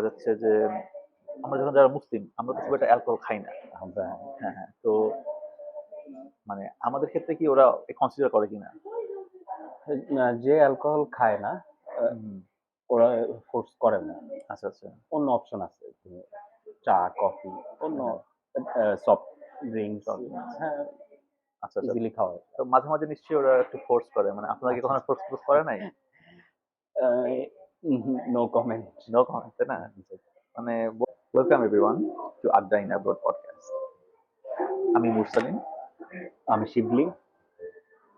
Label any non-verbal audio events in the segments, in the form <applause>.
দেখা যাচ্ছে যে আমরা যখন যারা মুসলিম আমরা তো খুব একটা অ্যালকোহল খাই না। হ্যাঁ। হ্যাঁ তো মানে আমাদের ক্ষেত্রে কি ওরা কনসিডার করে কিনা? যে অ্যালকোহল খায় না ওরা ফোর্স করে না। আচ্ছা আচ্ছা। অন্য অপশন আছে চা কফি অন্য সফট ড্রিঙ্কস Soft হ্যাঁ আচ্ছা আচ্ছা। ইজিলি খাওয়া তো মাঝে মাঝে নিশ্চয়ই ওরা একটু ফোর্স করে মানে আপনাকে কখনো ফোর্স ফোর্স করে নাই? নো কমেন্ট নো কমেন্ট তাই না মানে welcome everyone to Adda in abroad podcast আমি মুরসালিম আমি শিবলি।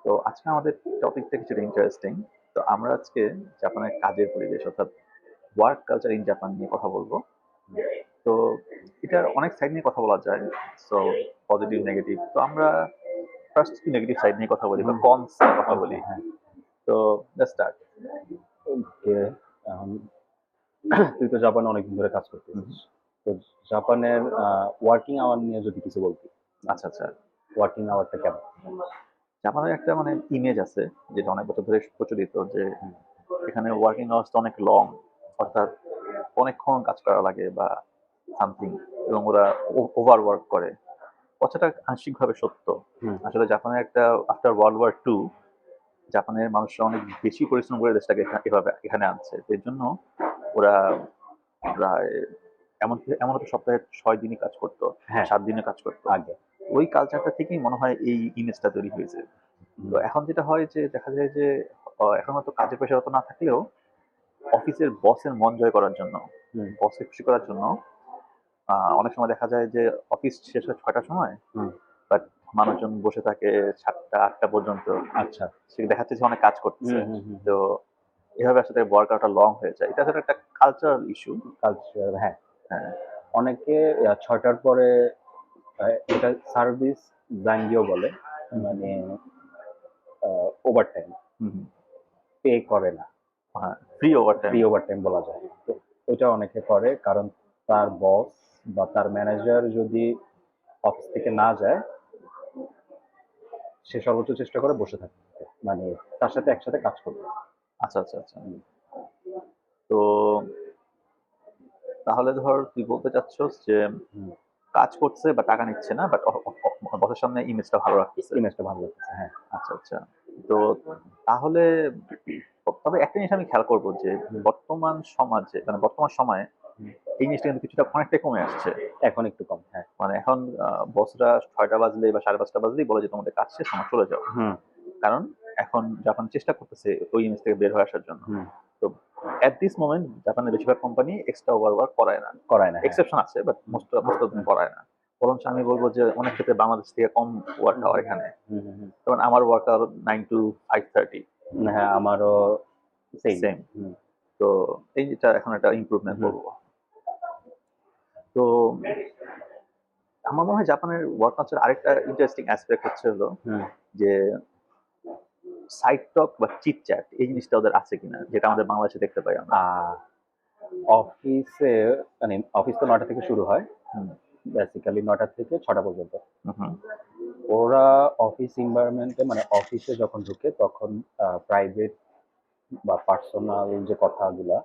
তো আজকে আমাদের টপিকটা কিছুটা ইন্টারেস্টিং তো আমরা আজকে জাপানের কাজের পরিবেশ অর্থাৎ ওয়ার্ক কালচার ইন জাপান নিয়ে কথা বলব। তো এটার অনেক সাইড নিয়ে কথা বলা যায় সো পজিটিভ নেগেটিভ তো আমরা ফার্স্ট নেগেটিভ সাইড নিয়ে কথা বলি বা কনস কথা বলি। হ্যাঁ। তো লেটস স্টার্ট ওকে তুই তো জাপানে অনেকদিন ধরে কাজ করতে তো জাপানের ওয়ার্কিং আওয়ার নিয়ে যদি কিছু বলতি। আচ্ছা আচ্ছা। ওয়ার্কিং আওয়ারটা কেমন? জাপানের একটা মানে ইমেজ আছে যেটা অনেক বছর ধরে প্রচলিত যে এখানে ওয়ার্কিং আওয়ার্সটা অনেক লং অর্থাৎ অনেকক্ষণ কাজ করা লাগে বা সামথিং এবং ওরা ওভার ওয়ার্ক করে। কথাটা আংশিকভাবে সত্য। আসলে জাপানের একটা আফটার ওয়ার্ল্ড ওয়ার টু জাপানের মানুষরা অনেক বেশি পরিশ্রম করে দেশটাকে এভাবে এখানে আনছে। এর জন্য ওরা প্রায় এমন এমন হতো সপ্তাহে ছয় দিনই কাজ করতো হ্যাঁ। সাত দিনে কাজ করতো। আগে। ওই কালচারটা থেকেই মনে হয় এই ইমেজটা তৈরি হয়েছে। তো এখন যেটা হয় যে দেখা যায় যে এখন হয়তো কাজের প্রেশার অত না থাকলেও অফিসের বসের মন জয় করার জন্য। বসকে খুশি করার জন্য আহ, অনেক সময় দেখা যায় যে অফিস শেষ হয় ছয়টার সময় হুম। বাট মানুষজন বসে থাকে সাতটা আটটা পর্যন্ত। আচ্ছা। সে দেখা যাচ্ছে অনেক কাজ করতেছে। তো এভাবে আসলে ওয়ার্কআউটটা লং হয়ে যায়। এটা আসলে একটা কালচারাল ইস্যু কালচার হ্যাঁ। হ্যাঁ। অনেকে ছয়টার পরে এটা সার্ভিস জাঙ্গিও বলে। মানে ওভারটাইম পে করে না। Free overtime free over time বলা যায়। তো ওইটা অনেকে করে। কারণ তার বস বা তার ম্যানেজার যদি অফিস থেকে না যায় সে সর্বোচ্চ চেষ্টা করে বসে থাকতে মানে তার সাথে একসাথে কাজ করবে। আচ্ছা আচ্ছা আচ্ছা। তো তাহলে ধর তুই বলতে চাচ্ছস যে কাজ করছে বা টাকা নিচ্ছে না বাট বসের সামনে ইমেজটা ভালো রাখতেছে। ইমেজটা ভালো লাগতেছে হ্যাঁ। আচ্ছা আচ্ছা। তো তাহলে তবে একটা জিনিস আমি খেয়াল করব যে বর্তমান সমাজে মানে বর্তমান সময়ে। এই জিনিসটা কিন্তু কিছুটা অনেকটাই কমে আসছে। এখন একটু কম হ্যাঁ। মানে এখন বসরা ছয়টা বাজলে বা সাড়ে পাঁচটা বাজলেই বলে যে তোমাদের কাজ শেষ আমার চলে যাও। কারণ এখন জাপান চেষ্টা করতেছে ওই ইমেজ থেকে বের হয়ে আসার জন্য। হুম। অ্যাট দিস মোমেন্ট জাপানের বেশিরভাগ কোম্পানি এক্সট্রা ওভার ওয়ার্ক করায় না। করায় না হ্যাঁ। এক্সেপশন আছে বাট মোস্ট মোস্ট অফ করায় না। বরঞ্চ আমি বলব যে অনেক ক্ষেত্রে বাংলাদেশ থেকে কম ওয়ার্ক আওয়ার এখানে। যেমন আমার work hour nine to five thirty হ্যাঁ আমারও সেম তো এইটা এখন একটা ইমপ্রুভমেন্ট। বলব। তো আমার মনে হয় জাপানের ওয়ার্ক কালচার আরেকটা ইন্টারেস্টিং অ্যাসপেক্ট হচ্ছে হলো যে সাইড টক বা চিট চ্যাট এই জিনিসটা ওদের আছে কিনা যেটা আমাদের বাংলাদেশে দেখতে পাই আমরা। অফিসে মানে অফিস তো নটা থেকে শুরু হয়। বেসিক্যালি নটা থেকে ছটা পর্যন্ত। ওরা অফিস এনভায়রনমেন্টে মানে অফিসে যখন ঢুকে তখন প্রাইভেট বা পার্সোনাল যে কথাগুলা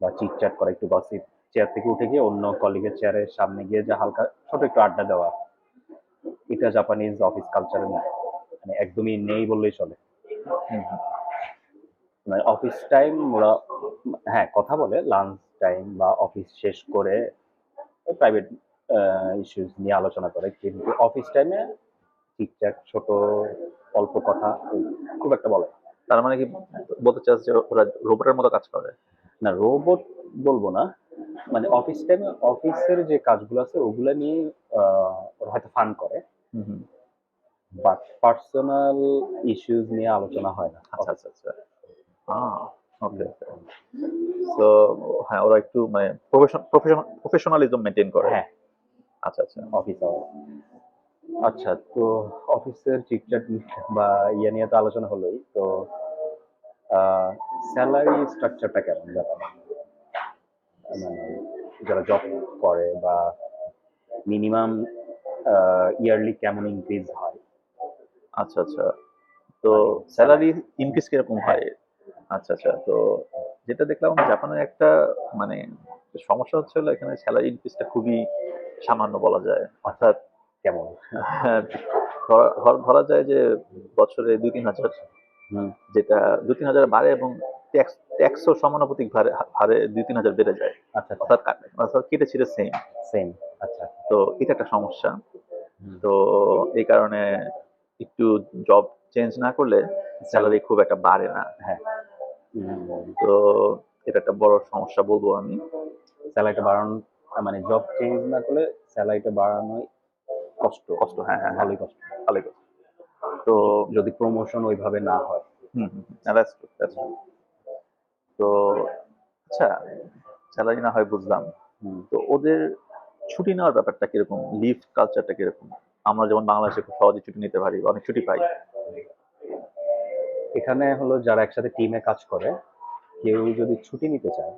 বা চিটচ্যাট করা একটু গসিপ চেয়ার থেকে উঠে গিয়ে অন্য কলিগের চেয়ারের সামনে গিয়ে যে হালকা ছোট একটু আড্ডা দেওয়া এটা জাপানিজ অফিস কালচারে না মানে একদমই নেই বললেই চলে। মানে অফিস টাইম ওরা হ্যাঁ কথা বলে লাঞ্চ টাইম বা অফিস শেষ করে প্রাইভেট ইস্যুস নিয়ে আলোচনা করে কিন্তু অফিস টাইমে ঠিকঠাক ছোট অল্প কথা খুব একটা বলে না। তার মানে কি বলতে চাস যে ওরা রোবটের মতো কাজ করে? না রোবট বলব না। মানে অফিস টাইমে অফিসের যে কাজগুলো আছে ওগুলো নিয়ে ওরা হয়তো ফান করে। বাট পার্সোনাল ইস্যুস নিয়ে আলোচনা হয় না। আচ্ছা আচ্ছা আচ্ছা। ওকে তো হ্যাঁ ওরা একটু মানে প্রফেশন প্রফেশনালিজম মেনটেন করে। হ্যাঁ। আচ্ছা আচ্ছা। অফিস আচ্ছা তো অফিসের চিটচ্যাট বা ইয়ে নিয়ে তো আলোচনা হলোই। তো স্যালারি স্ট্রাকচারটা কেমন জাপানে মানে যারা জব করে বা মিনিমাম ইয়ারলি কেমন ইনক্রিজ হয়? আচ্ছা আচ্ছা। তো স্যালারি ইনক্রিজ কীরকম হয়? আচ্ছা আচ্ছা। তো যেটা দেখলাম জাপানের একটা মানে সমস্যা হচ্ছে হলো এখানে স্যালারি ইনক্রিজটা খুবই সামান্য বলা যায়। অর্থাৎ কেমন? <laughs> ধরা- যায় যে বছরে দুই তিন হাজার যেটা দু তিন হাজার বাড়ে এবং ট্যাক্স ট্যাক্সও সমানুপাতিক ভারে হারে দুই তিন হাজার বেড়ে যায়। আচ্ছা আচ্ছা। অর্থাৎ কাট- অর্থাৎ কেটে ছিঁড়ে সেম সেম আচ্ছা। তো এটা একটা সমস্যা। তো এই কারণে একটু জব চেঞ্জ না করলে স্যালারি খুব একটা বাড়ে না। হ্যাঁ। তো এটা একটা বড় সমস্যা বলব আমি। স্যালারিটা বাড়ানো মানে জব চেঞ্জ না করলে স্যালারিটা বাড়ানোই কষ্ট। কষ্ট হ্যাঁ হ্যাঁ। ভালোই কষ্ট। ভালোই কষ্ট। তো যদি প্রমোশন ওইভাবে না হয়. তো আচ্ছা স্যালারি না হয় বুঝলাম। তো ওদের ছুটি নেওয়ার ব্যাপারটা কীরকম? লিভ কালচারটা কীরকম? আমরা যেমন বাংলাদেশে খুব সহজে ছুটি নিতে পারি অনেক ছুটি পাই। এখানে হলো যারা একসাথে টিমে কাজ করে কেউ যদি ছুটি নিতে চায়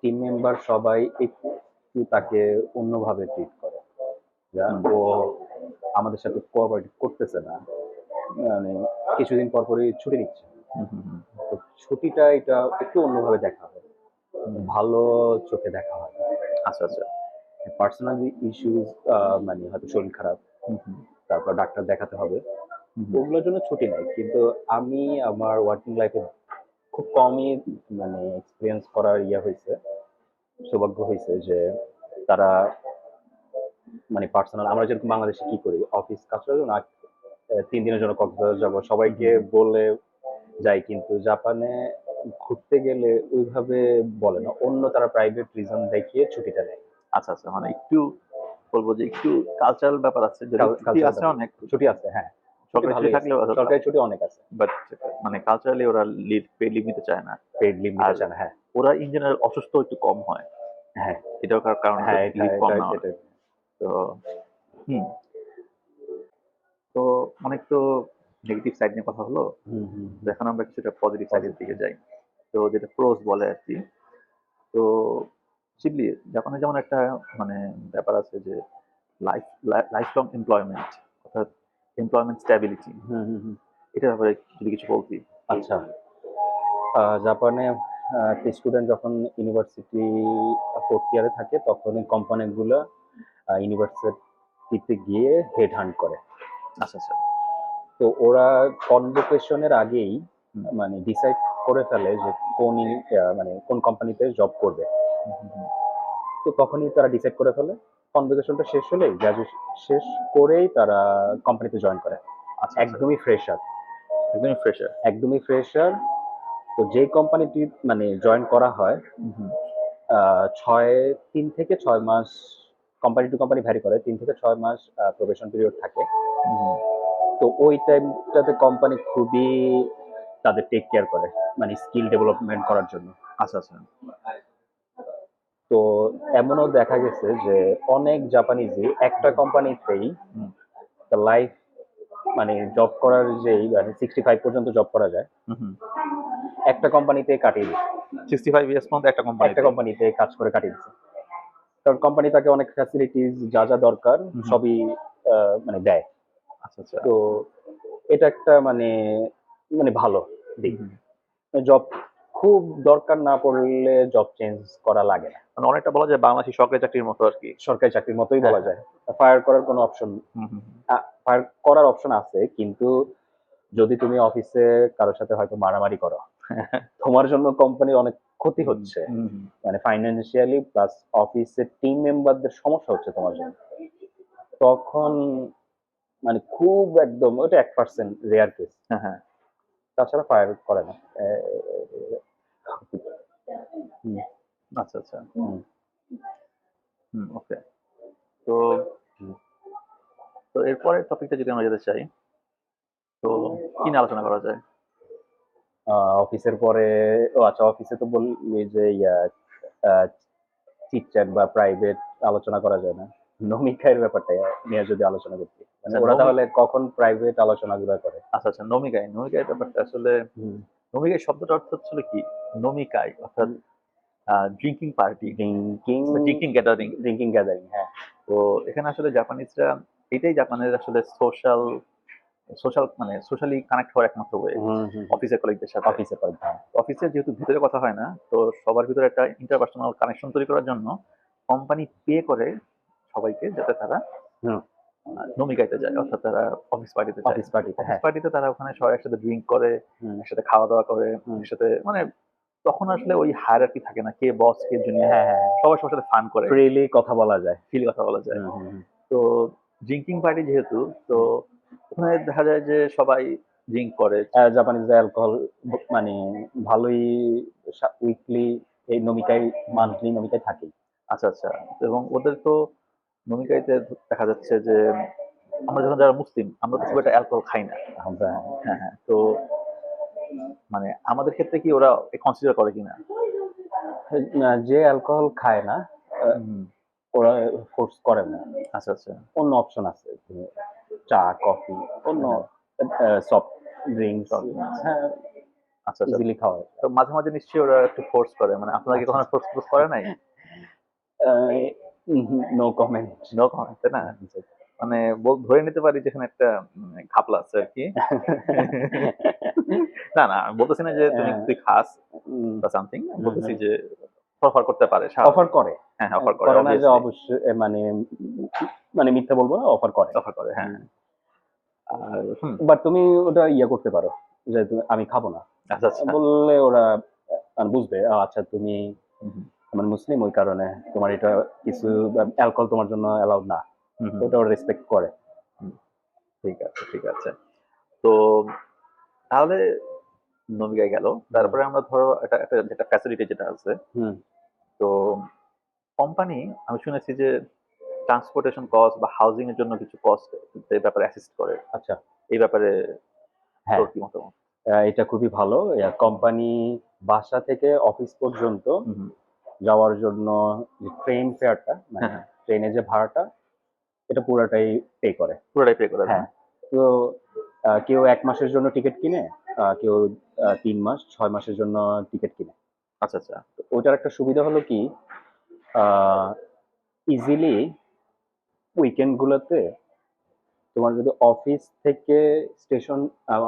টিম মেম্বার সবাই একটু তাকে অন্যভাবে ট্রিট করে। ও আমাদের সাথে কোঅপারেট করতেছে না মানে কিছুদিন পর পরই ছুটি নিচ্ছে। তো ছুটিটা এটা একটু অন্যভাবে দেখা হয় ভালো চোখে দেখা হয়। আচ্ছা আচ্ছা। পার্সোনাল ইস্যুস মানে হয়তো শরীর খারাপ। তারপর ডাক্তার দেখাতে হবে। ওগুলোর জন্য ছুটি নাই। কিন্তু আমি আমার ওয়ার্কিং লাইফে খুব কমই মানে এক্সপিরিয়েন্স করার ইয়ে হয়েছে সৌভাগ্য হয়েছে যে তারা মানে পার্সোনাল আমরা যেরকম বাংলাদেশে কি করি? অফিস কাজ করার জন্য তিন দিনের জন্য কক্সবাজার যাব। সবাইকে বলে যাই কিন্তু জাপানে ঘুরতে গেলে ওইভাবে বলে না। অন্য তারা প্রাইভেট রিজন দেখিয়ে ছুটিটা নেয়। আচ্ছা আচ্ছা মানে একটু বলব যে একটু কালচারাল ব্যাপার আছে ছুটি আছে অনেক। ছুটি আছে হ্যাঁ। সরকারি ছুটি থাকলেও সরকারি ছুটি অনেক আছে। বাট মানে কালচারালি ওরা লিভ পেড লিভ নিতে চায় না। পেড লিভ নিতে চায় না হ্যাঁ। ওরা ইন জেনারেল অসুস্থ একটু কম হয়। হ্যাঁ। এটাও কারণ হ্যাঁ লিভ কম না। এটা- তো হুম। তো অনেক তো নেগেটিভ সাইড নিয়ে কথা হলো। এখন আমরা কিছুটা পজিটিভ সাইডের দিকে যাই। তো যেটা প্রোস বলে আর কি। তো শিবলি জাপানে যেমন একটা মানে ব্যাপার আছে যে লাইফ লাইফ লং এমপ্লয়মেন্ট অর্থাৎ এমপ্লয়মেন্ট স্ট্যাবিলিটি হুম, হুম, হুম। এটার ব্যাপারে যদি কিছু বলতি। আচ্ছা। জাপানে স্টুডেন্ট যখন ইউনিভার্সিটি ফোর্থ ইয়ারে থাকে তখনই কোম্পানিগুলো ইউনিভার্সিটিতে গিয়ে হেড হান্ট করে। আচ্ছা আচ্ছা। তো ওরা কনভোকেশনের আগেই মানে ডিসাইড করে ফেলে যে কোন মানে কোন কোম্পানিতে জব করবে। তো তখনই তারা ডিসাইড করে ফেলে। কনভোকেশনটা শেষ হলেই গ্রাজুয়েশন শেষ করেই তারা কোম্পানিতে জয়েন করে। আচ্ছা একদমই ফ্রেশার একদমই ফ্রেশার একদমই ফ্রেশার তো যে কোম্পানিটি মানে জয়েন করা হয় ছয় তিন থেকে ছয় মাস কোম্পানি টু কোম্পানি ভ্যারি করে তিন থেকে ছয় মাস প্রবেশন পিরিয়ড থাকে। তো ওই টাইমটাতে কোম্পানি খুবই তাদের টেক কেয়ার করে মানে স্কিল ডেভেলপমেন্ট করার জন্য। আচ্ছা আচ্ছা। তো এমনও দেখা গেছে যে অনেক জাপানিজই একটা কোম্পানিতেই হুম। লাইফ মানে জব করার যেই মানে সিক্সটি ফাইভ পর্যন্ত জব করা যায়। একটা কোম্পানিতে কাটিয়ে দিচ্ছে সিক্সটি ফাইভ ইয়ার্স পর্যন্ত একটা কোম্পানি একটা কোম্পানিতে কাজ করে কাটিয়ে দিচ্ছে কারণ কোম্পানি তাকে অনেক ফ্যাসিলিটিস যা যা দরকার সবই মানে দেয়। আচ্ছা আচ্ছা। তো এটা একটা মানে মানে ভালো দিক। জব খুব দরকার না পড়লে জব চেঞ্জ করা লাগে না। মানে অনেকটা বলা যায় বাংলাদেশি সরকারি চাকরির মতো আর কি। সরকারি চাকরির মতোই বলা হ্যাঁ। যায়। ফায়ার করার কোনো অপশন। ফায়ার করার অপশন আছে কিন্তু যদি তুমি অফিসে কারোর সাথে হয়তো মারামারি করো <laughs> তোমার জন্য কোম্পানির অনেক ক্ষতি হচ্ছে। মানে ফাইন্যান্সিয়ালি প্লাস অফিসের টিম মেম্বারদের সমস্যা হচ্ছে তোমার জন্য। তখন মানে খুব একদম ওটা এক পার্সেন্ট রেয়ার কেস হ্যাঁ তাছাড়া ফায়ার করে না। আচ্ছা আচ্ছা। হুম। হুম। ওকে তো। তো এরপরে টপিকটা যদি আমরা যেতে চাই তো কি নিয়ে আলোচনা করা যায়? অফিসের পরে ও আচ্ছা অফিসে তো বললি যে ইয়া চিটচ্যাট বা প্রাইভেট আলোচনা করা যায় না। নমিকায়ের ব্যাপারটা নিয়ে যদি আলোচনা করতে। মানে আচ্ছা, ওরা তাহলে কখন প্রাইভেট আলোচনা আলোচনাগুলো করে? আচ্ছা আচ্ছা নমিকায় নমিকায় ব্যাপারটা আসলে নমিকায় শব্দটা অর্থ হচ্ছিল কি? নমিকায় অর্থাৎ drinking party drinking drinking gathering drinking gathering হ্যাঁ। তো এখানে আসলে জাপানিজরা এটাই জাপানের আসলে সোশ্যাল সোশ্যাল মানে সোশ্যালি কানেক্ট হওয়ার একমাত্র ওয়ে অফিসের কলিগদের সাথে। অফিসে করে হ্যাঁ। অফিসের যেহেতু ভিতরে কথা হয় না তো সবার ভিতরে একটা ইন্টারপার্সোনাল কানেকশন তৈরি করার জন্য কোম্পানি পে করে সবাইকে যাতে তারা যায় অর্থাৎ তারা অফিস পার্টিতে অফিস পার্টিতে অফিস হ্যাঁ। পার্টিতে তারা ওখানে সবাই একসাথে ড্রিঙ্ক করে। একসাথে খাওয়া দাওয়া করে। একসাথে মানে তখন আসলে ওই হায়ারার্কি থাকে না কে বস কে জুনিয়র হ্যাঁ হ্যাঁ সবার সবার সাথে ফান করে। ফ্রিলি কথা বলা যায়। ফিল কথা বলা যায়। তো ড্রিঙ্কিং পার্টি যেহেতু তো ওখানে দেখা যায় যে সবাই ড্রিঙ্ক করে জাপানিজ অ্যালকোহল মানে ভালোই উইকলি এই নমিকায় মান্থলি নমিকায় থাকেই। আচ্ছা আচ্ছা। এবং ওদের তো নমিকাইতে দেখা যাচ্ছে যে আমরা যখন যারা মুসলিম আমরা তো খুব একটা অ্যালকোহল খাই না। হ্যাঁ হ্যাঁ। তো মানে আমাদের ক্ষেত্রে কি ওরা কনসিডার করে কিনা? যে অ্যালকোহল খায় না ওরা ফোর্স করে না। আচ্ছা আচ্ছা। অন্য অপশন আছে। চা কফি অন্য সফট ড্রিঙ্কস হ্যাঁ। আচ্ছা আচ্ছা। ইজিলি খাওয়া যায়। তো মাঝে মাঝে নিশ্চয়ই ওরা একটু ফোর্স করে মানে আপনারা কি কখনো ফোর্স ফোর্স করে নাই? No comment no? কমেন্ট না মানে ধরে নিতে পারি যেখানে একটা উম, ঘাপলা আছে আর কি। <laughs> না না বলতেছি না যে তুমি হ্যাঁ। তুই খাস বা সামথিং বলতেছি যে অফার করতে পারে অফার করে। হ্যাঁ অফার করে করে না যে অবশ্যই মানে মানে মিথ্যা বলব না অফার করে। অফার করে হ্যাঁ। আর বাট তুমি ওটা ইয়ে করতে পারো যে তুমি- আমি খাব না। আচ্ছা আচ্ছা। বললে ওরা বুঝবে আচ্ছা তুমি আমার মুসলিম ওই কারণে তোমার এটা কিছু অ্যালকোহল তোমার জন্য অ্যালাউড না। ওটা ওরা রেসপেক্ট করে। ঠিক আছে ঠিক আছে। তো তাহলে নমিকায় গেল। তারপরে আমরা ধরো একটা যেটা ফ্যাসিলিটি যেটা আছে তো কোম্পানি আমি শুনেছি যে ট্রান্সপোর্টেশন কস্ট বা হাউজিং এর জন্য কিছু কস্ট এই ব্যাপারে অ্যাসিস্ট করে। আচ্ছা। এই ব্যাপারে হ্যাঁ। কি মতামত? এটা খুবই ভালো। কোম্পানি বাসা থেকে অফিস পর্যন্ত। যাওয়ার জন্য ট্রেন ফেয়ারটা ট্রেনে যে ভাড়াটা এটা পুরোটাই পে করে। পুরোটাই পে করে। হ্যাঁ। তো কেউ এক মাসের জন্য টিকিট কিনে কেউ তিন মাস ছয় মাসের জন্য টিকিট কিনে। আচ্ছা আচ্ছা। ওটার একটা সুবিধা হলো কি ইজিলি উইকেন্ডগুলোতে তোমার যদি অফিস থেকে স্টেশন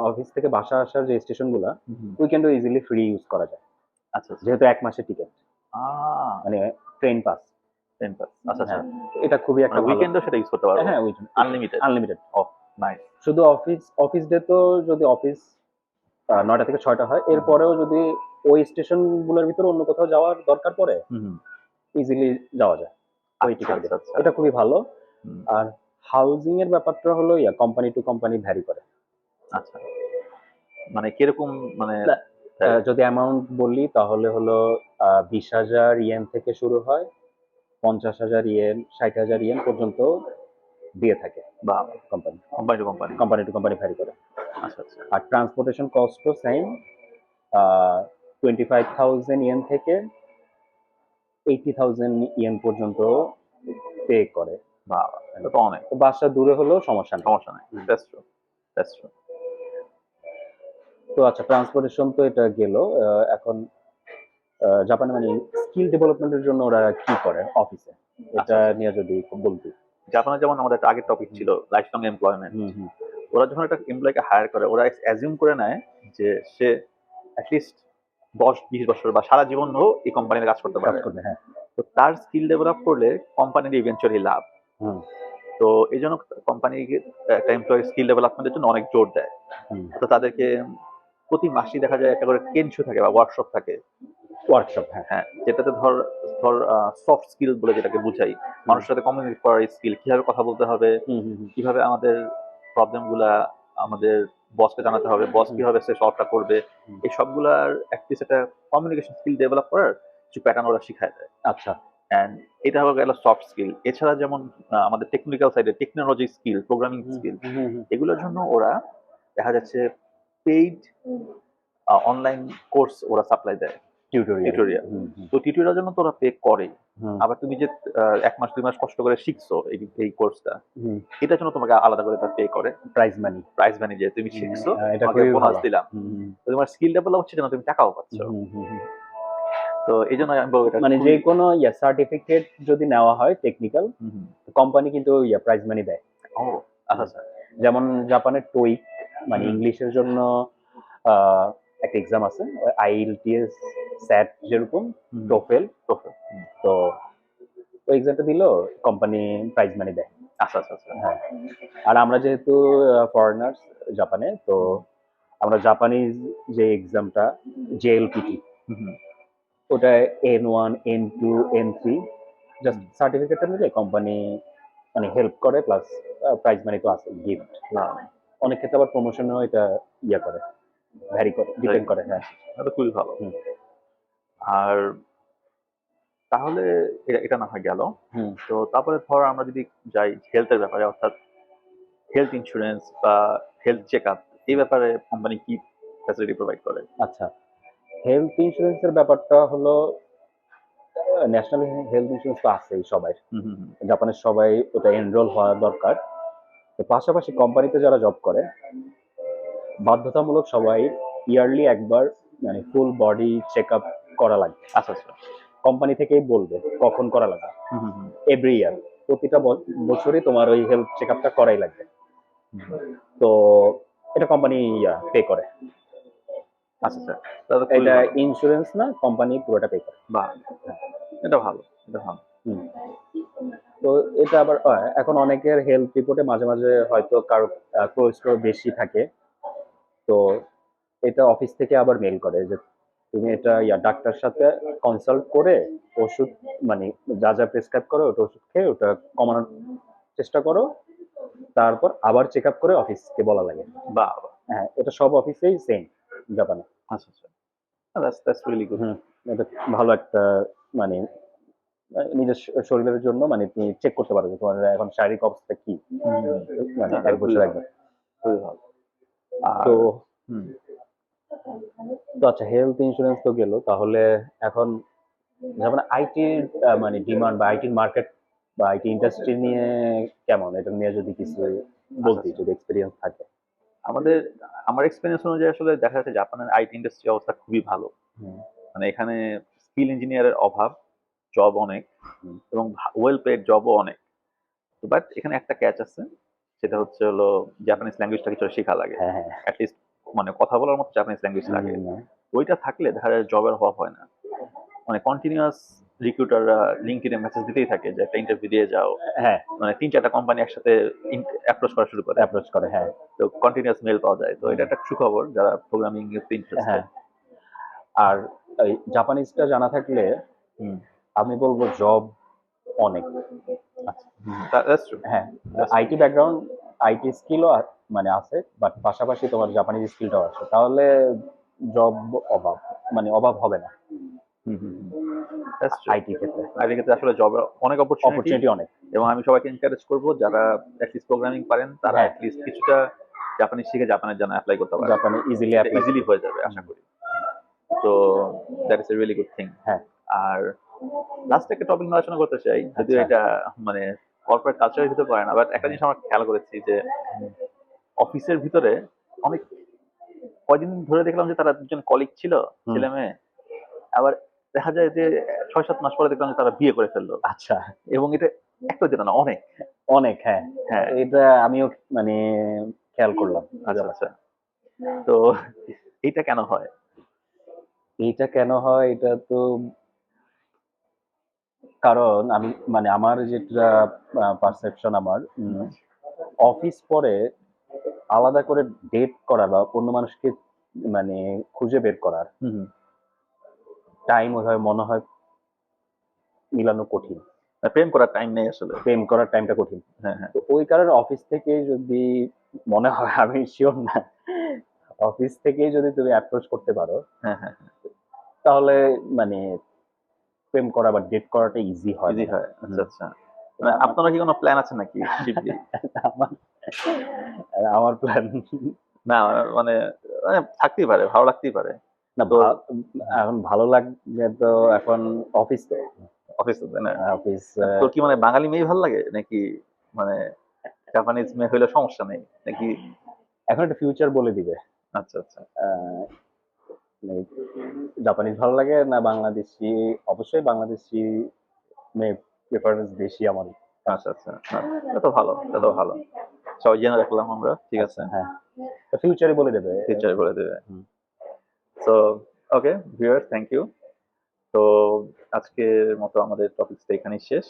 অফিস থেকে বাসা আসার যে স্টেশনগুলো। উইকেন্ডও ইজিলি ফ্রি ইউজ করা যায়। আচ্ছা আচ্ছা। যেহেতু এক মাসের টিকিট আহ মানে ট্রেন পাস টেন পাস আচ্ছা আচ্ছা। এটা খুবই একটা মানে উইকেন্ডও সেটা ইউজ করতে পারব? হ্যাঁ উইকেন্ড আনলিমিটেড আনলিমিটেড নাইস শুধু অফিস অফিস ডে তো যদি অফিস নয়টা থেকে ছয়টা হয়। এরপরেও যদি ওই স্টেশনগুলোর ভিতরে অন্য কোথাও যাওয়ার দরকার পড়ে। ইজিলি যাওয়া যায়। ওই আচ্ছা, টিকিট আচ্ছা, আচ্ছা। এটা খুবই ভালো। আর হাউজিং এর ব্যাপারটা হলো yeah company to company vary করে। আচ্ছা। মানে কীরকম মানে যদি অ্যামাউন্ট বলি তাহলে হলো বিশ হাজার ইয়েন থেকে শুরু হয় পঞ্চাশ হাজার ইয়েন ষাট হাজার ইয়েন পর্যন্ত দিয়ে থাকে বা company company to company company to company vary করে। আচ্ছা আচ্ছা। আর transportation কস্টও same twenty five thousand yen থেকে এইটি থাউজেন্ড ইয়েন পর্যন্ত পে করে বা এটা তো অনেক। তো বাসা দূরে হলেও সমস্যা নেই। সমস্যা নেই। দ্যাটস ট্রু দ্যাটস ট্রু তো আচ্ছা ট্রান্সপোর্টেশন তো এটা গেল। এখন জাপানে মানে স্কিল ডেভেলপমেন্টের জন্য ওরা কি করে অফিসে এটা নিয়ে যদি বলতি। জাপানে যেমন আমাদের একটা আগের টপিক ছিল লাইফ লং এমপ্লয়মেন্ট ওরা যখন একটা এমপ্লয়কে হায়ার করে ওরা অ্যাজিউম করে নেয় যে সে অ্যাটলিস্ট দশ বিশ বছর বা সারা জীবনও এই কোম্পানিতে কাজ করতে পারে হ্যাঁ। তো তার স্কিল ডেভেলপ করলে কোম্পানির ইভেন্চুয়ালি লাভ। হুম। তো এই জন্য কোম্পানি একটা এমপ্লয়ের স্কিল ডেভেলপমেন্টের জন্য অনেক জোর দেয়। তো তাদেরকে প্রতি মাসে দেখা যায় একটা করে কেনশো থাকে বা ওয়ার্কশপ থাকে। ওয়ার্কশপ হ্যাঁ। হ্যাঁ যেটাতে ধর ধর সফট স্কিল বলে যেটাকে বুঝাই। মানুষের সাথে কমিউনিকেট করার স্কিল কীভাবে কথা বলতে হবে। কীভাবে আমাদের প্রবলেমগুলা আমাদের বসকে জানাতে হবে বস কীভাবে সে সলভটা করবে। এই সবগুলার একটা কমিউনিকেশন স্কিল ডেভেলপ করার কিছু প্যাটার্ন ওরা শিখায় দেয়। আচ্ছা। অ্যান্ড এটা হলো গেল সফট স্কিল এছাড়া যেমন আমাদের টেকনিক্যাল সাইডে টেকনোলজি স্কিল প্রোগ্রামিং স্কিল। এগুলোর জন্য ওরা দেখা যাচ্ছে পেইড অনলাইন কোর্স ওরা সাপ্লাই দেয়। টিউটোরিয়াল তো টিউটোরিয়াল জন্য তোরা পে করে। আবার তুমি যে এক মাস দুই মাস কষ্ট করে শিখছো এই কোর্সটা। এটার জন্য তোমাকে আলাদা করে তার পে করে। প্রাইজ মানি প্রাইস মানি যে তুমি শিখছো তোমাকে বোনাস দিলাম। হুম, হুম, তো তোমার স্কিল ডেভেলপ হচ্ছে তুমি টাকাও পাচ্ছ। তো এই জন্য আমি বলব মানে যে খুবই- কোনো ইয়া সার্টিফিকেট যদি নেওয়া হয় টেকনিক্যাল। কোম্পানি কিন্তু ইয়া প্রাইজ মানি দেয়। ও আচ্ছা আচ্ছা। যেমন জাপানের টোইক মানে ইংলিশের জন্য আহ, একটা এক্সাম আছে আইএলটিএস স্যাট যেরকম টোফেল Profile, তো ওই এক্সামটা দিলেও কোম্পানি প্রাইজ মানি দেয়। আচ্ছা আচ্ছা আচ্ছা। হ্যাঁ। আর আমরা যেহেতু ফরেনার্স জাপানে তো আমরা জাপানিজ যে এক্সামটা জেএলপিটি। ওটা N one N two N three just সার্টিফিকেটটা নিলে কোম্পানি মানে হেল্প করে প্লাস প্রাইজ মানি তো আছে গিফট না। অনেক ক্ষেত্রে আবার প্রমোশনেও এটা ইয়ে করে। ভ্যারি করে ডিপেন্ড করে হ্যাঁ। এটা খুবই ভালো। আর তাহলে এটা- না হয় গেল। তো তারপরে ধর আমরা যদি যাই হেলথের ব্যাপারে অর্থাৎ হেলথ ইন্স্যুরেন্স বা হেলথ চেক আপ এই ব্যাপারে কোম্পানি কি ফ্যাসিলিটি প্রোভাইড করে? আচ্ছা হেলথ ইন্স্যুরেন্সের ব্যাপারটা হলো ন্যাশনাল হেলথ ইন্স্যুরেন্স তো আছেই সবাই। জাপানের সবাই ওটা এনরোল হওয়া দরকার। তো পাশাপাশি কোম্পানিতে যারা জব করে বাধ্যতামূলক সবাই ইয়ারলি একবার মানে ফুল বডি চেক আপ করা লাগবে। আচ্ছা আচ্ছা। কোম্পানি থেকেই বলবে কখন করা লাগবে। এভরি ইয়ার প্রতিটা বছরই তোমার ওই হেলথ চেক আপটা করাই লাগবে। তো এটা কোম্পানি পে করে। আচ্ছা আচ্ছা। তো খুবই এটা। ইন্স্যুরেন্স না কোম্পানি পুরোটা পে করে। বাহ এটা ভালো এটা ভালো। তো এটা আবার এখন অনেকের হেলথ রিপোর্টে মাঝে মাঝে হয়তো কারও কোলেস্ট্রল বেশি থাকে। তো এটা অফিস থেকে আবার মেল করে যে তুমি এটা ইয়া ডাক্তার সাথে কনসাল্ট করে ওষুধ মানে যা যা প্রেসক্রাইব করো ওটা ওষুধ খেয়ে ওটা কমানোর চেষ্টা করো। তারপর আবার চেক আপ করে অফিসকে বলা লাগে। বাহ। হ্যাঁ এটা সব অফিসেই সেম জাপানে আচ্ছা আচ্ছা। দ্যাটস দ্যাটস রিয়েলি গুড এটা ভালো একটা মানে নিজের শরীরের জন্য মানে তুমি চেক করতে পারো যে তোমার এখন শারীরিক অবস্থা কি। মানে হ্যাঁ, এক বছর একবার খুবই ভালো। তো তো আচ্ছা হেলথ ইন্স্যুরেন্স তো গেল তাহলে এখন যেমন আইটির মানে ডিমান্ড বা আইটির মার্কেট বা আইটি ইন্ডাস্ট্রি নিয়ে কেমন? এটা নিয়ে যদি কিছু বলতি আচ্ছা। যদি এক্সপিরিয়েন্স থাকে। আমাদের আমার এক্সপিরিয়েন্স অনুযায়ী আসলে দেখা যাচ্ছে জাপানের আইটি ইন্ডাস্ট্রি অবস্থা খুবই ভালো। মানে এখানে স্কিল ইঞ্জিনিয়ারের অভাব জব অনেক। এবং ওয়েল পেড জবও অনেক। বাট এখানে একটা ক্যাচ আছে। সেটা হচ্ছে হলো জাপানিজ ল্যাঙ্গুয়েজটা কিছু শেখা লাগে। হ্যাঁ হ্যাঁ। অ্যাটলিস্ট মানে কথা বলার মতো জাপানিজ ল্যাঙ্গুয়েজ লাগে। ওইটা থাকলে দেখা যায় জবের অভাব হয় না। মানে কন্টিনিউয়াস রিক্রুটাররা লিঙ্কডিনে মেসেজ দিতেই থাকে যে একটা ইন্টারভিউ দিয়ে যাও। হ্যাঁ। মানে তিন চারটা কোম্পানি একসাথে অ্যাপ্রোচ করা শুরু করে। অ্যাপ্রোচ করে হ্যাঁ। তো কন্টিনিউয়াস মেল পাওয়া যায়। তো এটা একটা সুখবর যারা প্রোগ্রামিং হ্যাঁ। আর জাপানিজটা জানা থাকলে আমি বলব জব অনেক। হ্যাঁ আইটি ব্যাকগ্রাউন্ড আইটি স্কিলও মানে আছে বাট পাশাপাশি তোমার জাপানিজ স্কিলটাও আছে। তাহলে জব অভাব মানে অভাব হবে না। আইটি ক্ষেত্রে। আইটি ক্ষেত্রে আসলে জবের অনেক অপরচুনিটি অনেক। এবং আমি সবাইকে এনকারেজ করব যারা অ্যাটলিস্ট প্রোগ্রামিং পারেন তারা হ্যাঁ। অ্যাটলিস্ট কিছুটা জাপানি শিখে জাপানের জন্য অ্যাপ্লাই করতে পারে। জাপানে ইজিলি ইজিলি হয়ে যাবে আশা করি। তো that is a really good thing হ্যাঁ। আর লাস্ট একটা টপিক নিয়ে আলোচনা করতে চাই যদিও আচ্ছা। এটা মানে কর্পোরেট কালচারের ভিতরে পড়ে না বাট একটা জিনিস আমরা খেয়াল করেছি যে অফিসের ভিতরে অনেক কয়দিন ধরে দেখলাম যে তারা দুজন কলিগ ছিল ছেলে মেয়ে আবার দেখা যায় যে ছয় সাত মাস পরে দেখলাম যে তারা বিয়ে করে ফেলল। আচ্ছা। এবং এটা একটা দিন না অনেক। অনেক হ্যাঁ। হ্যাঁ। এটা আমিও মানে খেয়াল করলাম। আচ্ছা আচ্ছা। তো এটা কেন হয়? এটা কেন হয়? এটা তো কারণ আমি মানে আমার যেটা পারসেপশন আমার অফিস পরে আলাদা করে ডেট করা বা অন্য মানুষকে মানে খুঁজে বের করার টাইম ওইভাবে মনে হয় মিলানো কঠিন। প্রেম করার টাইম নেই আসলে। প্রেম করার টাইমটা কঠিন। হ্যাঁ হ্যাঁ। তো ওই কারণে অফিস থেকে যদি মনে হয় আমি শিওর না অফিস থেকেই যদি তুমি অ্যাপ্রোচ করতে পারো হ্যাঁ হ্যাঁ। তাহলে মানে প্রেম করা বা ডেট করাটা ইজি হয় ইজি হয়। আচ্ছা আচ্ছা। মানে আপনারা কি কোনো প্ল্যান আছে নাকি <laughs> আমার আমার প্ল্যান না মানে মানে থাকতেই পারে ভালো লাগতেই পারে। না এখন ভালো লাগবে তো এখন অফিস তো। অফিস তো না? অফিস তোর কি মানে বাঙালি মেয়ে ভালো লাগে? নাকি মানে জাপানিজ মেয়ে হইলে সমস্যা নেই? নাকি এখন একটা ফিউচার বলে দিবে। আচ্ছা আচ্ছা। জাপানিজ ভালো লাগে না বাংলাদেশি? অবশ্যই বাংলাদেশি প্রেফারেন্স বেশি আমার আচ্ছা আচ্ছা এটা তো ভালো এটা তো ভালো। সবাই জেনে রাখলাম আমরা ঠিক আছে? হ্যাঁ। ফিউচারে বলে দেবে। ফিউচারে বলে দেবে। So okay viewer thank you তো আজকের মতো আমাদের টপিকসটা এখানেই শেষ।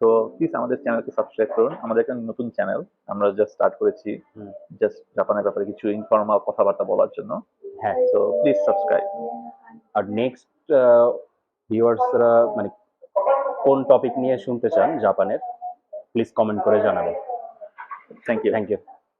তো প্লিজ আমাদের চ্যানেলকে সাবস্ক্রাইব করুন। আমাদের একটা নতুন চ্যানেল আমরা জাস্ট স্টার্ট করেছি। জাস্ট জাপানের ব্যাপারে কিছু ইনফর্মাল কথাবার্তা বলার জন্য। হ্যাঁ তো প্লিজ সাবস্ক্রাইব আর নেক্সট ভিউয়ার্সরা মানে কোন টপিক নিয়ে শুনতে চান জাপানের প্লিজ কমেন্ট করে জানাবেন। Thank you thank you